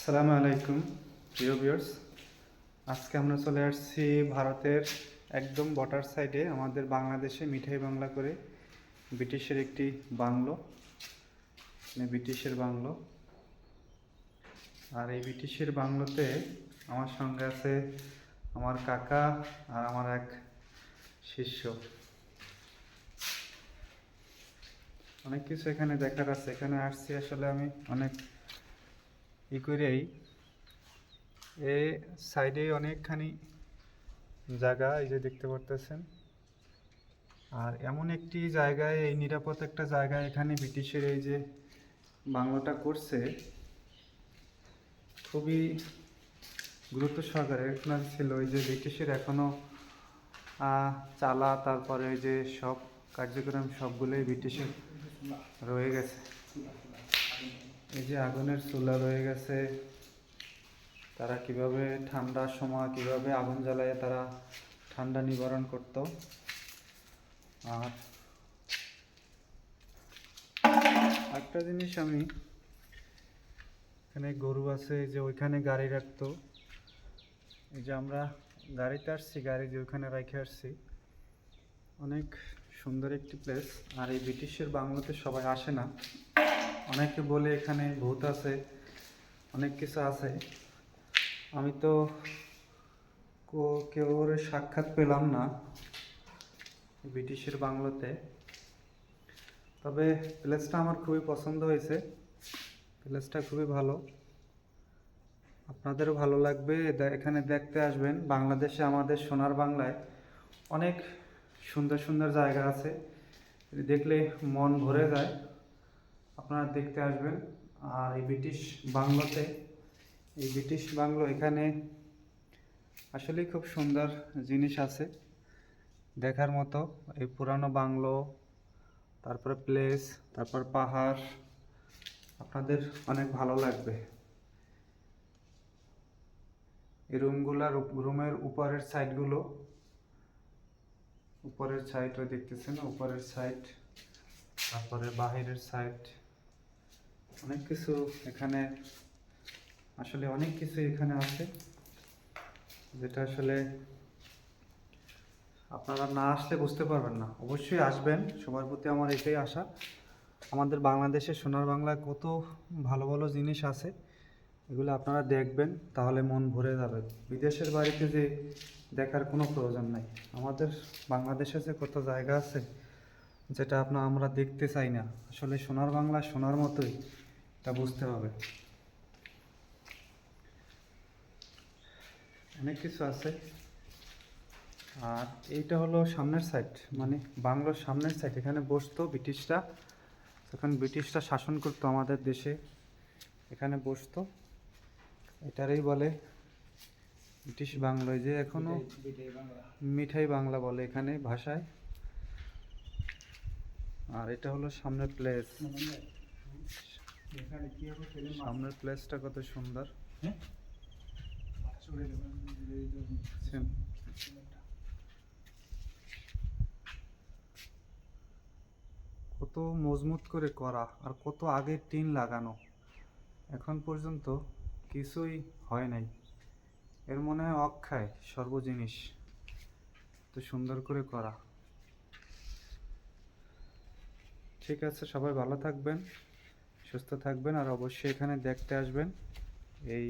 আসসালামু আলাইকুম, প্রিয় ভিউয়ার্স। আজকে আমরা চলে আসছি ভারতের একদম বর্ডার সাইডে আমাদের বাংলাদেশে মিঠাই বাংলা করে। ব্রিটিশের একটি বাংলো। মানে ব্রিটিশের বাংলো। আর এই ব্রিটিশের বাংলোতে আমার সঙ্গে আছে আমার কাকা আর আমার এক শিষ্য। অনেক কিছু এখানে দেখার আছে। এখানে আসছি আসলে আমি অনেক ই করেই এ সাইডে অনেকখানি জায়গা এই যে দেখতে পারতেছেন। আর এমন একটি জায়গায় এই নিরাপদ একটা জায়গায় এখানে ব্রিটিশের এই যে বাংলোটা করছে খুবই গুরুত্ব সহকারে। আপনার ছিল ওই যে ব্রিটিশের এখনও আহ, চালা তারপরে ওই যে সব কার্যক্রম সবগুলোই ব্রিটিশের রয়ে গেছে। এই যে আগুনের চুলা রয়ে গেছে, তারা কীভাবে ঠান্ডার সময় কীভাবে আগুন জ্বালায় তারা ঠান্ডা নিবারণ করত। আর একটা জিনিস আমি এখানে গরু আছে যে ওইখানে গাড়ি রাখতো। এই যে আমরা গাড়িতে আসছি, গাড়ি যে ওইখানে রেখে আসছি। অনেক সুন্দর একটি প্লেস আর এই ব্রিটিশের বাংলোতে সবাই আসে না। অনেকে বলে এখানে ভূত আছে, অনেক কিছু আছে। আমি তো কেউ ওর সাক্ষাৎ পেলাম না ব্রিটিশের বাংলোতে। তবে প্লেসটা আমার খুবই পছন্দ হয়েছে। প্লেসটা খুবই ভালো। আপনাদেরও ভালো লাগবে। এখানে দেখতে আসবেন। বাংলাদেশে আমাদের সোনার বাংলায় অনেক সুন্দর সুন্দর জায়গা আছে। দেখলে মন ভরে যায়। আপনারা দেখতে আসবেন। আর এই ব্রিটিশ বাংলোতে, এই ব্রিটিশ বাংলো এখানে আসলেই খুব সুন্দর জিনিস আছে। দেখার মতো এই পুরানো বাংলো, তারপরে প্লেস, তারপর পাহাড়, আপনাদের অনেক ভালো লাগবে। এই রুমগুলার রুমের উপরের সাইডগুলো, উপরের সাইড দেখতেছেন, উপরের সাইড, তারপরে বাহিরের সাইড। অনেক কিছু এখানে, আসলে অনেক কিছু এখানে আছে, যেটা আসলে আপনারা না আসলে বুঝতে পারবেন না। অবশ্যই আসবেন, সবার প্রতি আমার এটাই আশা। আমাদের বাংলাদেশে সোনার বাংলায় কত ভালো ভালো জিনিস আছে, এগুলো আপনারা দেখবেন, তাহলে মন ভরে যাবে। বিদেশের বাড়িতে যে দেখার কোনো প্রয়োজন নাই। আমাদের বাংলাদেশে যে কত জায়গা আছে যেটা আপনার আমরা দেখতে চাই না। আসলে সোনার বাংলা সোনার মতোই তা বুঝতে হবে। অনেক কিছু আছে। আর এইটা হলো সামনের সাইড মানে বাংলার সামনের সাইড এখানে বসতো ব্রিটিশরা। যখন ব্রিটিশরা শাসন করতো আমাদের দেশে। এখানে বসতো। এটারই বলে ব্রিটিশ বাংলো এই যে এখনও মিঠাই বাংলা বলে এখানে ভাষায়। আর এটা হলো সামনের প্লেস সামনের প্লেসটা কত সুন্দর। দেখছেন? কত মজবুত করে করা আর কত আগে টিন লাগানো। এখন পর্যন্ত কিছুই হয় নাই। এর মনে হয় অক্ষয় সর্ব জিনিস তো সুন্দর করে করা। ঠিক আছে সবাই ভালো থাকবেন সুস্থ থাকবেন আর অবশ্যই এখানে দেখতে আসবেন। এই